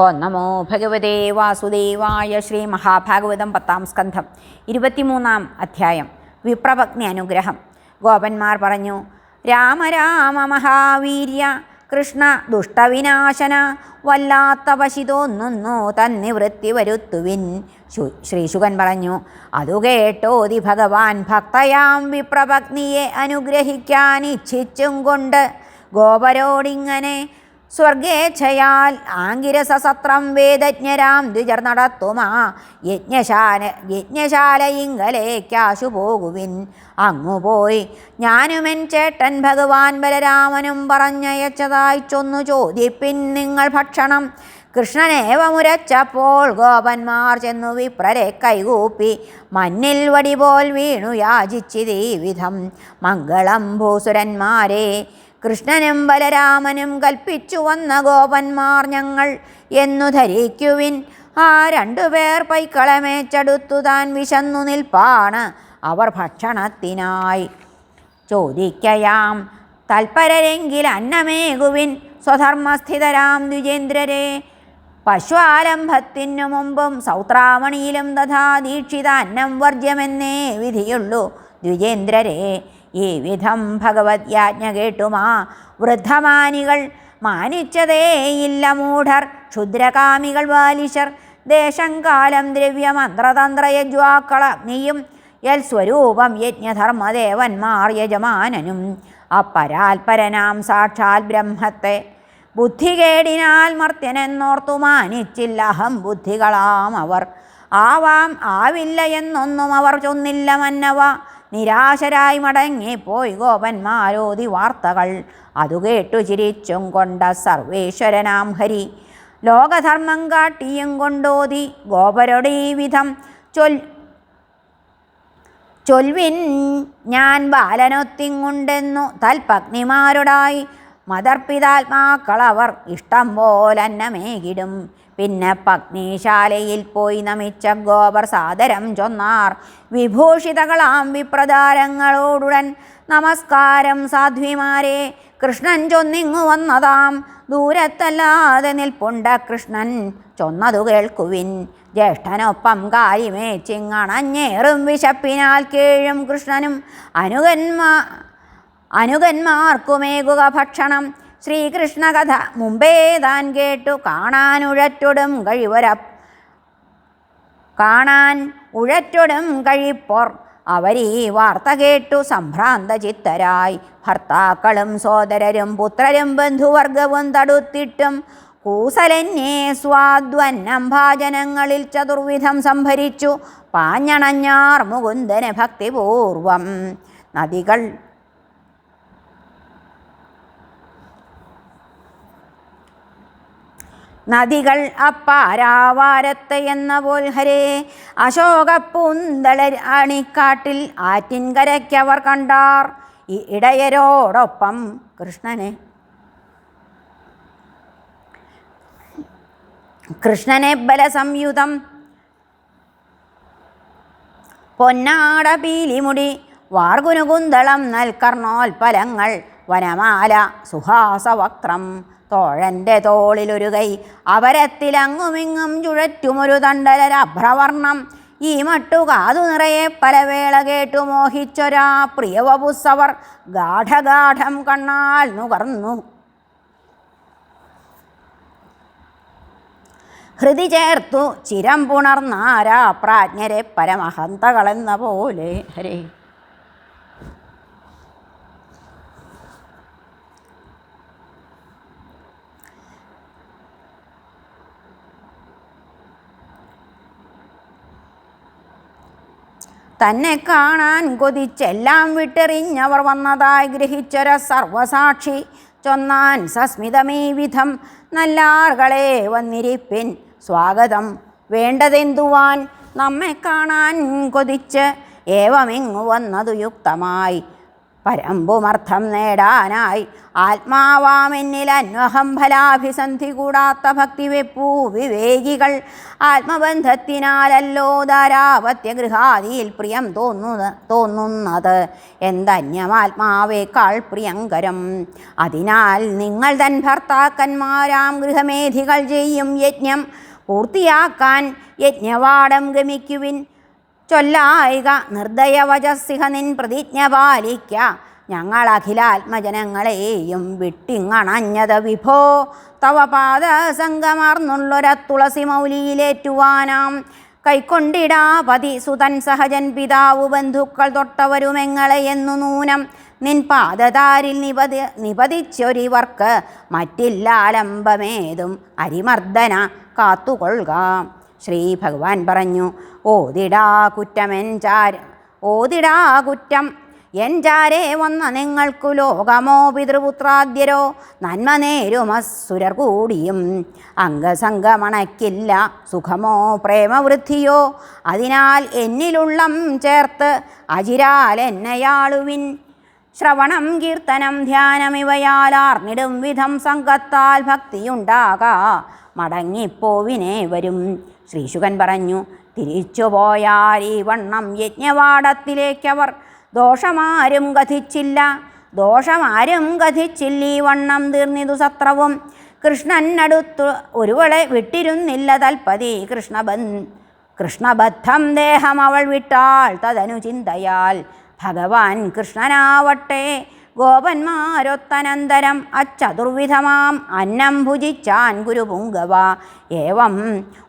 ഓ നമോ ഭഗവതേ വാസുദേവായ ശ്രീ മഹാഭാഗവതം പത്താം സ്കന്ധം ഇരുപത്തിമൂന്നാം അധ്യായം വിപ്രഭഗ്നി അനുഗ്രഹം. ഗോപന്മാർ പറഞ്ഞു രാമ രാമ മഹാവീര്യ കൃഷ്ണ ദുഷ്ടവിനാശന വല്ലാത്ത പശിതോന്നുന്നു തന്നിവൃത്തി വരുത്തുവിൻ. ശ്രീശുകൻ പറഞ്ഞു അതു കേട്ടോതി ഭഗവാൻ ഭക്തയാം വിപ്രപത്നിയെ അനുഗ്രഹിക്കാൻ ഇച്ഛിച്ചും കൊണ്ട് ഗോപരോടിങ്ങനെ സ്വർഗേച്ഛയാൽ ആംഗിരസസത്രം വേദജ്ഞരാം ദ്വിജർ നടത്തുമാ. യജ്ഞശാല യജ്ഞശാലയിങ്കലേക്കാശു പോകുവിൻ. അങ്ങു പോയി. ഞാനുമെൻ ചേട്ടൻ ഭഗവാൻ ബലരാമനും പറഞ്ഞയച്ചതായി ചൊന്നു ചോദിപ്പിൻ നിങ്ങൾ ഭക്ഷണം. കൃഷ്ണനേവമുരച്ചപ്പോൾ ഗോപന്മാർ ചെന്നു വിപ്രരെ കൈകൂപ്പി. മഞ്ഞിൽ വടി പോൽ വീണു യാചിച്ചിതീവിധം മംഗളം ഭൂസുരന്മാരെ കൃഷ്ണനും ബലരാമനും കൽപ്പിച്ചു വന്ന ഗോപന്മാർ ഞങ്ങൾ എന്നു ധരിക്കുവിൻ. ആ രണ്ടുപേർ പൈക്കളമേച്ചടുത്തു താൻ വിശന്നു നിൽപ്പാണ് അവർ ഭക്ഷണത്തിനായി. ചോദിക്കയാം തൽപരരെങ്കിൽ അന്നമേകുവിൻ. സ്വധർമ്മസ്ഥിതരാം ദ്വിജേന്ദ്രരെ. പശ്വാലംഭത്തിനു മുമ്പും സൗത്രാമണിയിലും തഥാ ദീക്ഷിത അന്നം വർജ്യമെന്നേ വിധിയുള്ളൂ. ദ്വിജേന്ദ്രരെ ഈ വിധം ഭഗവത് യാജ്ഞ കേട്ടുമാ വൃദ്ധമാനികൾ മാനിച്ചതേയില്ല മൂഢർ. ക്ഷുദ്രകാമികൾ ബാലിശർ. ദേശം കാലം ദ്രവ്യമന്ത്രതന്ത്രയജ്വാക്കള അഗ്നിയും. യൽ സ്വരൂപം യജ്ഞധർമ്മദേവന്മാർ യജമാനനും. അപ്പരാൽപരനാം സാക്ഷാൽ ബ്രഹ്മത്തെ. ബുദ്ധികേടിനാൽ മർത്യനെന്നോർത്തു മാനിച്ചില്ല അഹം ബുദ്ധികളാം അവർ. ആവാം ആവില്ല എന്നൊന്നും അവർ ചൊന്നില്ല മന്നവ. നിരാശരായി മടങ്ങിപ്പോയി ഗോപന്മാരോതി വാർത്തകൾ. അതു കേട്ടു ചിരിച്ചും കൊണ്ട സർവേശ്വരനാം ഹരി. ലോകധർമ്മം കാട്ടിയും കൊണ്ടോതി ഗോപരുടെ ഈ വിധം. ചൊൽ ചൊൽവിൻ ഞാൻ ബാലനൊത്തിങ്ങുണ്ടെന്നു തൽപത്നിമാരുടായി. മദർപിതാത്മാക്കളവർ ഇഷ്ടം പോലന്നമേകിടും പിന്നെ പത്നീശാലയിൽ പോയി നമിച്ച ഗോപർ സാദരം ചൊന്നാർ. വിഭൂഷിതകളാം വിപ്രതാരങ്ങളോടുടൻ നമസ്കാരം സാധ്വിമാരെ. കൃഷ്ണൻ ചൊന്നിങ്ങു വന്നതാം. ദൂരത്തല്ലാതെ നിൽപ്പുണ്ട കൃഷ്ണൻ. ചൊന്നതു കേൾക്കുവിൻ. ജ്യേഷ്ഠനൊപ്പം കാരിമേച്ചിങ്ങണഞ്ഞേറും വിശപ്പിനാൽ കീഴും കൃഷ്ണനും. അനുകന്മാ അനുകന്മാർക്കുമേകുക ഭക്ഷണം. ശ്രീകൃഷ്ണ കഥ മുമ്പേ താൻ കേട്ടു. കാണാനുഴറ്റൊടും കഴിവര. കാണാൻ ഉഴറ്റൊടും കഴിപ്പോർ. അവരീ വാർത്ത കേട്ടു സംഭ്രാന്ത ചിത്തരായി ഭർത്താക്കളും സോദരരും പുത്രരും ബന്ധുവർഗവും തടുത്തിട്ടും കൂസലന്യേ സ്വാദ്വന്നം ഭാജനങ്ങളിൽ ചതുർവിധം സംഭരിച്ചു. പാഞ്ഞണഞ്ഞാർ മുകുന്ദന് ഭക്തിപൂർവം. നദികൾ നദികൾ അപ്പാരാവാരത്ത് എന്ന പോൽ ഹരേ. അശോകപ്പൂന്തള അണിക്കാട്ടിൽ ആറ്റിൻകരയ്ക്കവർ കണ്ടാർ. ഈ ഇടയരോടൊപ്പം കൃഷ്ണനെ കൃഷ്ണനെ ബലസംയുതം പൊന്നാട പീലിമുടി വാർഗുനുകുന്തളം നൽകർണോൽപ്പലങ്ങൾ വനമാല സുഹാസവക്രം തോഴന്റെ തോളിലൊരു കൈ. അവരത്തിലങ്ങുമിങ്ങും ചുഴറ്റുമൊരു തണ്ടലരഭ്രവർണം ഈ മട്ടു കാതു നിറയെ പലവേള കേട്ടു മോഹിച്ചൊരാ പ്രിയവപുസവർ ഗാഠഗാഠം കണ്ണാൽ നുകർന്നു. ഹൃതി ചേർത്തു ചിരം പുണർന്നാരാ പ്രാജ്ഞരെ പരമഹന്തകളെന്ന പോലെ. ഹരേ. തന്നെ കാണാൻ കൊതിച്ചെല്ലാം വിട്ടെറിഞ്ഞവർ വന്നതായി ഗ്രഹിച്ചൊര സർവസാക്ഷി ചൊന്നാൻ സസ്മിതമീ വിധം നല്ലാർകളെ വന്നിരിപ്പിൻ സ്വാഗതം. വേണ്ടതെന്തുവാൻ നമ്മെ കാണാൻ കൊതിച്ച് ഏവമിങ്ങു വന്നതു യുക്തമായി. പരമ്പുമർത്ഥം നേടാനായി ആത്മാവാമെന്നിൽ അന്വഹം ഫലാഭിസന്ധി കൂടാത്ത ഭക്തി വെപ്പൂ വിവേകികൾ ആത്മബന്ധത്തിനാലല്ലോ ധാരാപത്യഗൃഹാദിയിൽ പ്രിയം തോന്നുന്ന തോന്നുന്നത്. എന്തന്യമാത്മാവേക്കാൾ പ്രിയങ്കരം? അതിനാൽ നിങ്ങൾ തൻ ഭർത്താക്കന്മാരാം ഗൃഹമേധികൾ ചെയ്യും യജ്ഞം പൂർത്തിയാക്കാൻ യജ്ഞവാടം ഗമിക്കുവിൻ. ചൊല്ലായിക നിർദ്ദയവചസിഹ നിൻ പ്രതിജ്ഞ പാലിക്ക. ഞങ്ങൾ അഖിലാത്മജനങ്ങളെയും വിട്ടിങ്ങണഞ്ഞത് വിഭോ. തവ പാദ സംഗമാർന്നുള്ളൊര തുളസി മൗലിയിലേറ്റുവാനാം. കൈക്കൊണ്ടിടാ പതി സുതൻ സഹജൻ പിതാവ് ബന്ധുക്കൾ തൊട്ടവരുമെങ്ങളെ എന്നു നൂനം. നിൻ പാദതാരിൽ നിപതി നിപതിച്ചൊരിവർക്ക് മറ്റില്ലാലംബമേതും അരിമർദ്ദന കാത്തുകൊള്ളുക. ശ്രീ ഭഗവാൻ പറഞ്ഞു ഓതിടാ കുറ്റമെൻ ചാര ഓതിടാ കുറ്റം. എൻ ചാരേ വന്ന നിങ്ങൾക്കു ലോകമോ പിതൃപുത്രാദ്യരോ നന്മ നേരുമസുരർ കൂടിയും. അംഗസംഗമണക്കില്ല സുഖമോ പ്രേമവൃദ്ധിയോ. അതിനാൽ എന്നിലുള്ളം ചേർത്ത് അജിരാൽ എന്നയാളുവിൻ. ശ്രവണം കീർത്തനം ധ്യാനം ഇവയാലാർന്നിടും വിധം സംഘത്താൽ ഭക്തിയുണ്ടാകാ. മടങ്ങിപ്പോവിനെ വരും ശ്രീശുകൻ പറഞ്ഞു തിരിച്ചുപോയാൽ ഈ വണ്ണം യജ്ഞവാടത്തിലേക്കവർ ദോഷമാരും കഥിച്ചില്ല. ദോഷമാരും കഥിച്ചില്ല ഈ വണ്ണം തീർന്നിതു സത്രവും. കൃഷ്ണനടുത്തു ഒരുവളെ വിട്ടിരുന്നില്ല തൽപതി കൃഷ്ണബൻ. കൃഷ്ണബദ്ധം ദേഹം അവൾ വിട്ടാൾ തതനു ചിന്തയാൽ ഭഗവാൻ കൃഷ്ണനാവട്ടെ ഗോപന്മാരൊത്തനന്തരം അച്ചതുർവിധമാം അന്നം ഭുജിച്ചാൻ ഗുരുപുങ്കവ ഏവം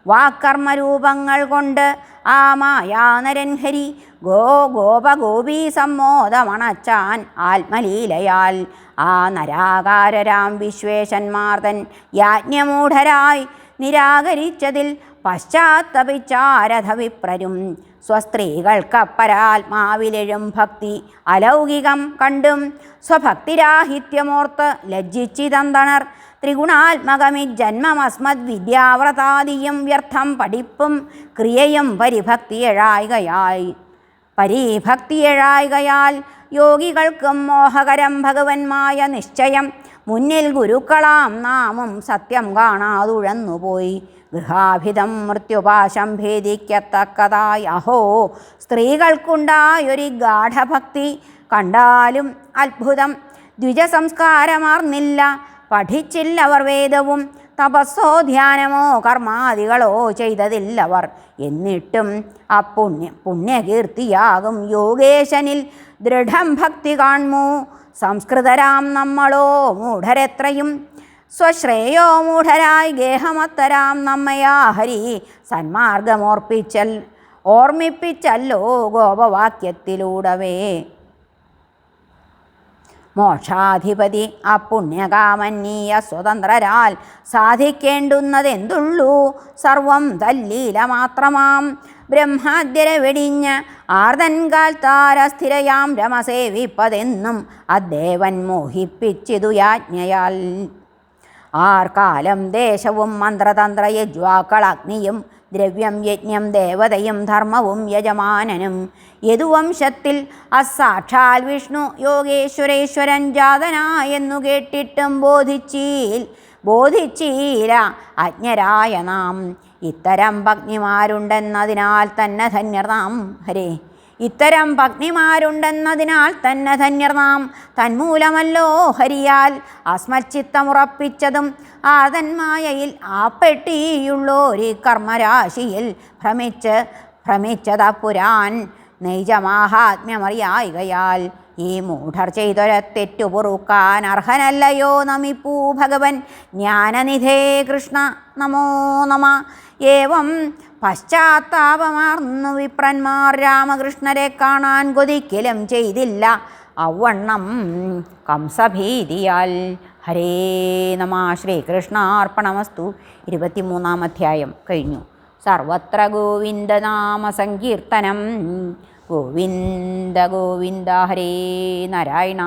വാക്കർമ്മരൂപങ്ങൾ കൊണ്ട് ആ മായാനരൻഹരി ഗോ ഗോപഗോപീ സമ്മോദമണച്ചാൻ ആത്മലീലയാൽ. ആ നരാകാരരാം വിശ്വേശന്മാർതൻ യാജ്ഞമൂഢരായി നിരാകരിച്ചതിൽ പശ്ചാത്തപിച്ചാരഥ വിപ്രരും സ്വസ്ത്രീകൾക്കപ്പരാത്മാവിലെഴും ഭക്തി. അലൗകികം കണ്ടും സ്വഭക്തിരാഹിത്യമോർത്ത് ലജ്ജിച്ചിതന്തണർ. ത്രിഗുണാത്മകമി ജന്മമസ്മദ് വിദ്യാവ്രതാദിയും വ്യർത്ഥം പഠിപ്പും ക്രിയയും പരിഭക്തിയഴായികയായി. പരീഭക്തിയഴായികയാൽ യോഗികൾക്കും മോഹകരം ഭഗവന്മായ നിശ്ചയം. മുന്നിൽ ഗുരുക്കളാം നാമും സത്യം കാണാതുഴന്നുപോയി. ഗൃഹാഭിതം മൃത്യുപാശം ഭേദിക്കത്തക്കതായി. അഹോ സ്ത്രീകൾക്കുണ്ടായൊരു ഗാഠഭക്തി കണ്ടാലും അത്ഭുതം. ദ്വിജസംസ്കാരമാർന്നില്ല. പഠിച്ചില്ലവർ വേദവും തപസ്സോ ധ്യാനമോ കർമാദികളോ ചെയ്തതില്ലവർ. എന്നിട്ടും അപ്പുണ്യ പുണ്യകീർത്തിയാകും യോഗേശനിൽ ദൃഢം ഭക്തി കാൺമൂ. സംസ്കൃതരാം നമ്മളോ മൂഢരെത്രയും സ്വശ്രേയോ മൂഢരായി ഗേഹമത്തരാം നമ്മയാ ഹരി സന്മാർഗമോർപ്പിച്ചൽ ഓർമ്മിപ്പിച്ചല്ലോ ഗോപവാക്യത്തിലൂടവേ. മോക്ഷാധിപതി അപ്പുണ്യകാമന്നീയ സ്വതന്ത്രരാൽ സാധിക്കേണ്ടുന്നതെന്തുള്ളൂ? സർവം തല്ലീല മാത്രമാം ബ്രഹ്മാദ്യര വെടിഞ്ഞ് ആർതൻകാൽ താരസ്ഥിരയാം രമസേവിപ്പതെന്നും അദ്ദേവൻ മോഹിപ്പിച്ചിതു യാജ്ഞയാൽ ആർക്കാലം ദേശവും മന്ത്രതന്ത്ര യജ്വാക്കൾ അഗ്നിയും ദ്രവ്യം യജ്ഞം ദേവതയും ധർമ്മവും യജമാനനും. യദുവംശത്തിൽ അസാക്ഷാൽ വിഷ്ണു യോഗേശ്വരേശ്വരൻ ജാതനായെന്നു കേട്ടിട്ടും ബോധിച്ചീൽ ബോധിച്ചീല അജ്ഞരായ നാം. ഇത്തരം ഭഗ്നിമാരുണ്ടെന്നതിനാൽ തന്നെ ധന്യർ നാം. ഹരേ. ഇത്തരം പത്നിമാരുണ്ടെന്നതിനാൽ തന്നെ ധന്യർ നാം. തന്മൂലമല്ലോ ഹരിയാൽ. അസ്മച്ചിത്തമുറപ്പിച്ചതും ആതന്മായയിൽ പെട്ടിയുള്ളൊരു കർമ്മരാശിയിൽ ഭ്രമിച്ച് ഭ്രമിച്ചത പുരാൻ. നൈജമാഹാത്മ്യമറിയായികയാൽ ഈ മൂഢർ ചെയ്തൊര തെറ്റു പൊറുക്കാൻ അർഹനല്ലയോ നമിപ്പൂ ഭഗവൻ. ജ്ഞാനനിധേ കൃഷ്ണ നമോ നമ. ഏവം പശ്ചാത്താപമാർന്നു വിപ്രന്മാർ രാമകൃഷ്ണരെ കാണാൻ കൊതിക്കലും ചെയ്തില്ല. ഔവണ്ണം കംസഭീതിയാൽ. ഹരേ നമ ശ്രീകൃഷ്ണാർപ്പണമസ്തു. ഇരുപത്തിമൂന്നാം അധ്യായം കഴിഞ്ഞു. സർവത്ര ഗോവിന്ദനാമ സങ്കീർത്തനം. ഗോവിന്ദ ഗോവിന്ദ ഹരേ നാരായണ.